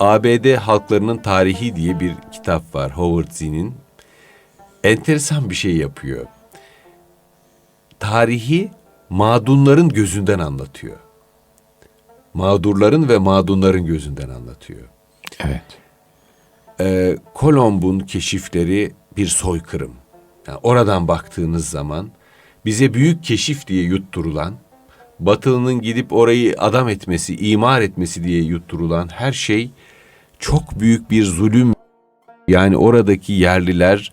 ABD Halklarının Tarihi diye bir kitap var Howard Zinn'in. Enteresan bir şey yapıyor. Tarihi mağdunların gözünden anlatıyor. Mağdurların ve mağdunların gözünden anlatıyor. Evet. Ee, Kolomb'un keşifleri bir soykırım. Yani oradan baktığınız zaman bize büyük keşif diye yutturulan, Batılı'nın gidip orayı adam etmesi, imar etmesi diye yutturulan her şey çok büyük bir zulüm. Yani oradaki yerliler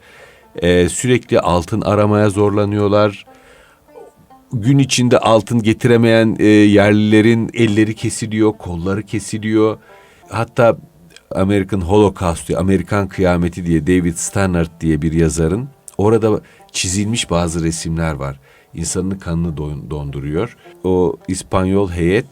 e, sürekli altın aramaya zorlanıyorlar. Gün içinde altın getiremeyen e, yerlilerin elleri kesiliyor, kolları kesiliyor. Hatta American Holocaust Amerikan Kıyameti diye David Stannard diye bir yazarın orada çizilmiş bazı resimler var. İnsanın kanını don- donduruyor. O İspanyol heyet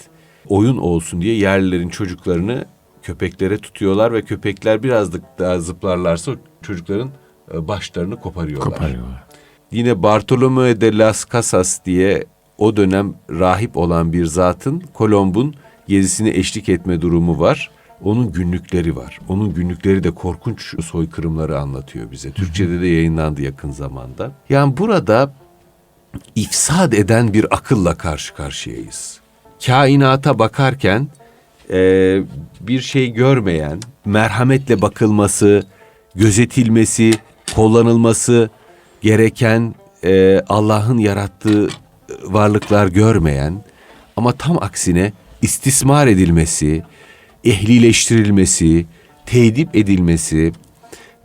oyun olsun diye yerlilerin çocuklarını köpeklere tutuyorlar ve köpekler birazcık daha zıplarlarsa çocukların e, başlarını koparıyorlar. Koparıyorlar. Yine Bartolomeo de las Casas diye o dönem rahip olan bir zatın Kolomb'un gezisine eşlik etme durumu var. Onun günlükleri var. Onun günlükleri de korkunç soykırımları anlatıyor bize. Türkçe'de de yayınlandı yakın zamanda. Yani burada ifsad eden bir akılla karşı karşıyayız. Kainata bakarken e, bir şey görmeyen, merhametle bakılması, gözetilmesi, kullanılması gereken e, Allah'ın yarattığı varlıklar görmeyen ama tam aksine istismar edilmesi, ehlileştirilmesi, tedip edilmesi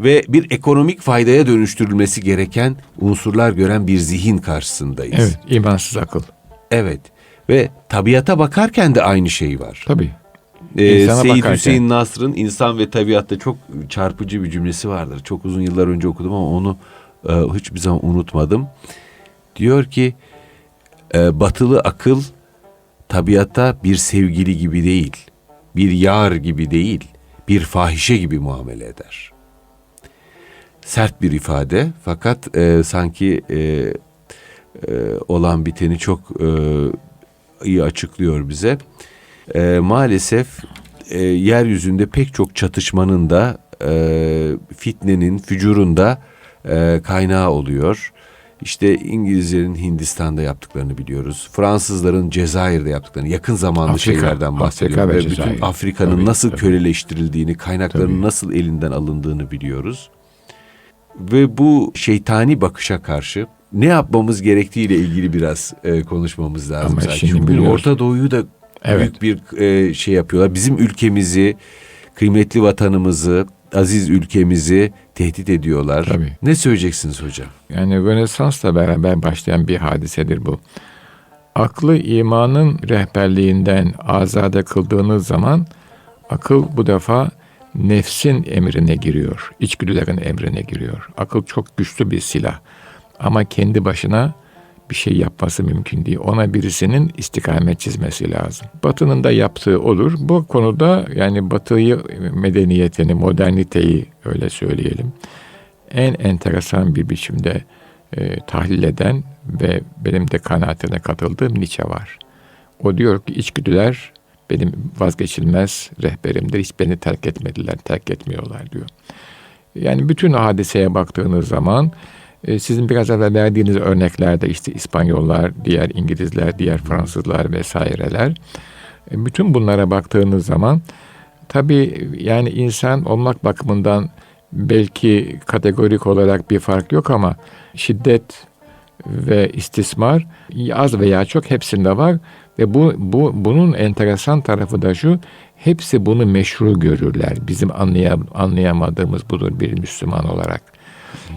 ve bir ekonomik faydaya dönüştürülmesi gereken unsurlar gören bir zihin karşısındayız. Evet. imansız akıl. Evet. Ve tabiata bakarken de aynı şey var. Tabii. Ee, İnsana Seyyid bakarken. Hüseyin Nasr'ın İnsan ve Tabiat'ta çok çarpıcı bir cümlesi vardır. Çok uzun yıllar önce okudum ama onu e, hiçbir zaman unutmadım. Diyor ki e, batılı akıl tabiatta bir sevgili gibi değil, bir yar gibi değil, bir fahişe gibi muamele eder. Sert bir ifade fakat e, sanki e, e, olan biteni çok e, iyi açıklıyor bize. E, maalesef e, yeryüzünde pek çok çatışmanın da e, fitnenin, fücurun da e, kaynağı oluyor. İşte İngilizlerin Hindistan'da yaptıklarını biliyoruz. Fransızların Cezayir'de yaptıklarını, yakın zamanlı Afrika, şeylerden Afrika bahsediyorum. ve Ve bütün. Afrika'nın Tabii, nasıl tabii. köleleştirildiğini, kaynaklarının Tabii. nasıl elinden alındığını biliyoruz. Ve bu şeytani bakışa karşı ne yapmamız gerektiğiyle ilgili biraz e, konuşmamız lazım. Ama sanki. şimdi Çünkü. Orta Doğu'yu da Evet. büyük bir e, şey yapıyorlar. Bizim ülkemizi, kıymetli vatanımızı, aziz ülkemizi tehdit ediyorlar. Tabii. Ne söyleyeceksiniz hocam? Yani Rönesans'la beraber başlayan bir hadisedir bu. Aklı imanın rehberliğinden azade kıldığınız zaman akıl bu defa nefsin emrine giriyor. İçgüdülerin emrine giriyor. Akıl çok güçlü bir silah. Ama kendi başına bir şey yapması mümkün değil. Ona birisinin istikamet çizmesi lazım. Batı'nın da yaptığı olur. Bu konuda yani Batı'yı, medeniyetini, moderniteyi öyle söyleyelim. En enteresan bir biçimde e, tahlil eden ve benim de kanaatine katıldığım Nietzsche var. O diyor ki içgüdüler benim vazgeçilmez rehberimdir. Hiç beni terk etmediler, terk etmiyorlar diyor. Yani bütün hadiseye baktığınız zaman sizin biraz evvel verdiğiniz örneklerde işte İspanyollar, diğer İngilizler, diğer Fransızlar vesaireler e, bütün bunlara baktığınız zaman tabii yani insan olmak bakımından belki kategorik olarak bir fark yok ama şiddet ve istismar az veya çok hepsinde var ve bu, bu bunun enteresan tarafı da şu hepsi bunu meşru görürler. Bizim anlayam, anlayamadığımız budur bir Müslüman olarak.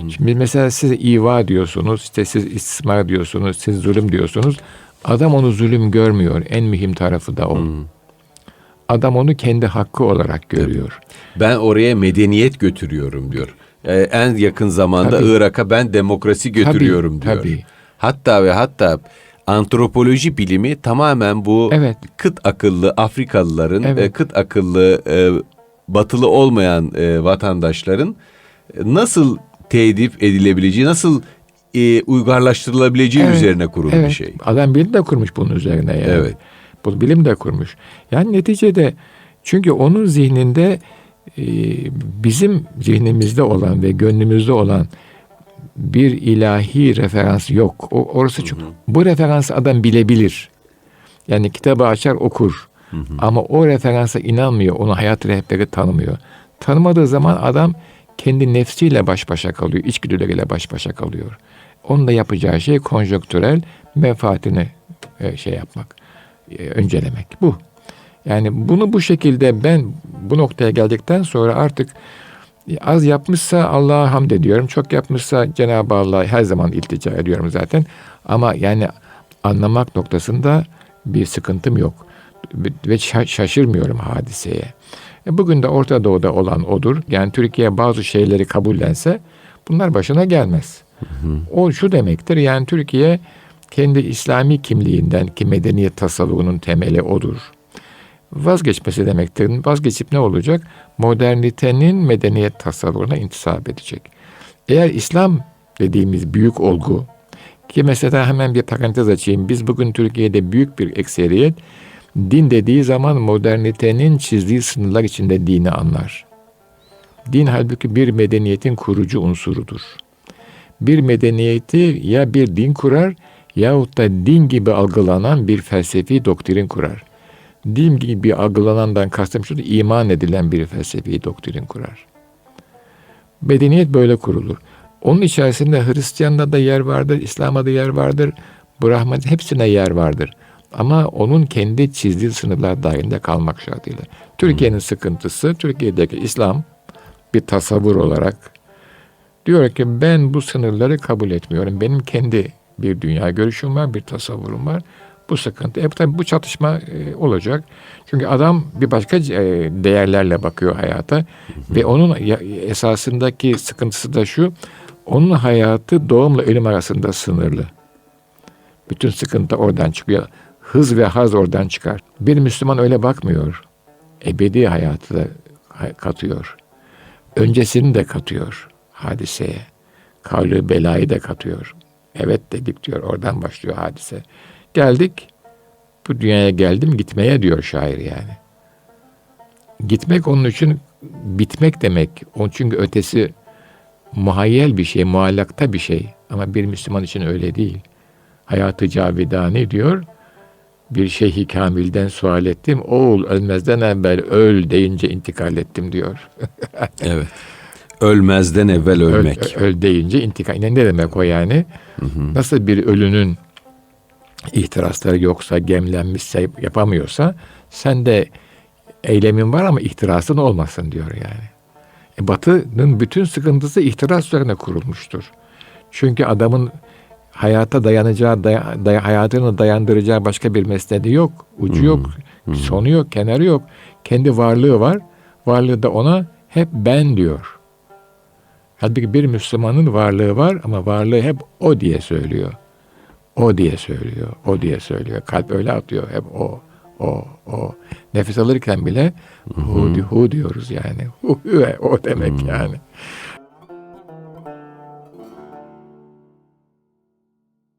Şimdi mesela siz iva diyorsunuz, işte siz istismar diyorsunuz, siz zulüm diyorsunuz. Adam onu zulüm görmüyor. En mühim tarafı da o. Adam onu kendi hakkı olarak görüyor. Ben oraya medeniyet götürüyorum diyor. Ee, en yakın zamanda Tabii. Irak'a ben demokrasi götürüyorum diyor. tabii. Hatta ve hatta antropoloji bilimi tamamen bu Evet. kıt akıllı Afrikalıların, Evet. e, kıt akıllı e, batılı olmayan e, vatandaşların nasıl tedip edilebileceği, nasıl e, uygarlaştırılabileceği Evet, üzerine kurulu bir Evet, şey. Adam bilim de kurmuş bunun üzerine yani. Evet. Bu bilim de kurmuş. Yani neticede çünkü onun zihninde e, bizim zihnimizde olan ve gönlümüzde olan bir ilahi referans yok. O, orası çok. Bu referansı adam bilebilir. Yani kitabı açar okur. Ama o referansa inanmıyor. Onu hayat rehberi tanımıyor. Tanımadığı zaman adam kendi nefsiyle baş başa kalıyor. içgüdüleriyle baş başa kalıyor. Onun da yapacağı şey konjonktürel menfaatini e, şey yapmak, e, öncelemek. Bu. Yani bunu bu şekilde ben bu noktaya geldikten sonra artık az yapmışsa Allah'a hamd ediyorum. Çok yapmışsa Cenab-ı Allah'a her zaman iltica ediyorum zaten. Ama yani anlamak noktasında bir sıkıntım yok. Ve şa- şaşırmıyorum hadiseye. E bugün de Orta Doğu'da olan odur. Yani Türkiye bazı şeyleri kabullense bunlar başına gelmez. O şu demektir yani Türkiye kendi İslami kimliğinden ki medeniyet tasavvurunun temeli odur. Vazgeçmesi demektir. Vazgeçip ne olacak? Modernitenin medeniyet tasavvuruna intisap edecek. Eğer İslam dediğimiz büyük olgu ki mesela hemen bir parantez açayım. Biz bugün Türkiye'de büyük bir ekseriyet din dediği zaman modernitenin çizdiği sınırlar içinde dini anlar. Din halbuki bir medeniyetin kurucu unsurudur. Bir medeniyeti ya bir din kurar yahut da din gibi algılanan bir felsefi doktrin kurar. Din gibi algılanandan kastım şudur, iman edilen bir felsefi doktrin kurar. Medeniyet böyle kurulur. Onun içerisinde Hristiyan'da da yer vardır, İslam'da da yer vardır, Brahman hepsine yer vardır. Ama onun kendi çizdiği sınırlar dahilinde kalmak şartıyla. Türkiye'nin sıkıntısı, Türkiye'deki İslam bir tasavvur olarak diyor ki ben bu sınırları kabul etmiyorum. Benim kendi bir dünya görüşüm var, bir tasavvurum var. Bu sıkıntı. E tabii bu çatışma e, olacak. Çünkü adam bir başka e, değerlerle bakıyor hayata ve onun esasındaki sıkıntısı da şu. Onun hayatı doğumla ölüm arasında sınırlı. Bütün sıkıntı oradan çıkıyor. Hız ve haz oradan çıkar. Bir Müslüman öyle bakmıyor. Ebedi hayatı da katıyor. Öncesini de katıyor hadiseye. Kavli belayı da katıyor. Evet dedik diyor. Oradan başlıyor hadise. Geldik. Bu dünyaya geldim gitmeye diyor şair yani. Gitmek onun için bitmek demek. Onun çünkü ötesi muhayyel bir şey, muallakta bir şey. Ama bir Müslüman için öyle değil. Hayatı cavidani diyor. Bir şeyhi kamilden sual ettim. Oğul ölmezden evvel öl deyince intikal ettim diyor. Evet. Ölmezden evvel Öl, ölmek. öl deyince intikal. Ne demek o yani? Nasıl bir ölünün ihtirasları yoksa, gemlenmişse, yapamıyorsa sen de eylemin var ama ihtirasın olmasın diyor yani. E, batının bütün sıkıntısı ihtiras üzerine kurulmuştur. Çünkü adamın hayata dayanacağı, day- day- hayatını dayandıracağı başka bir mesnedi yok. Ucu yok, sonu yok, kenarı yok. Kendi varlığı var. Varlığı da ona hep ben diyor. Halbuki bir Müslümanın varlığı var ama varlığı hep o diye söylüyor. O diye söylüyor, o diye söylüyor. Kalp öyle atıyor hep o, o, o. Nefes alırken bile hu, hu diyoruz yani. Hu, hu, o demek yani.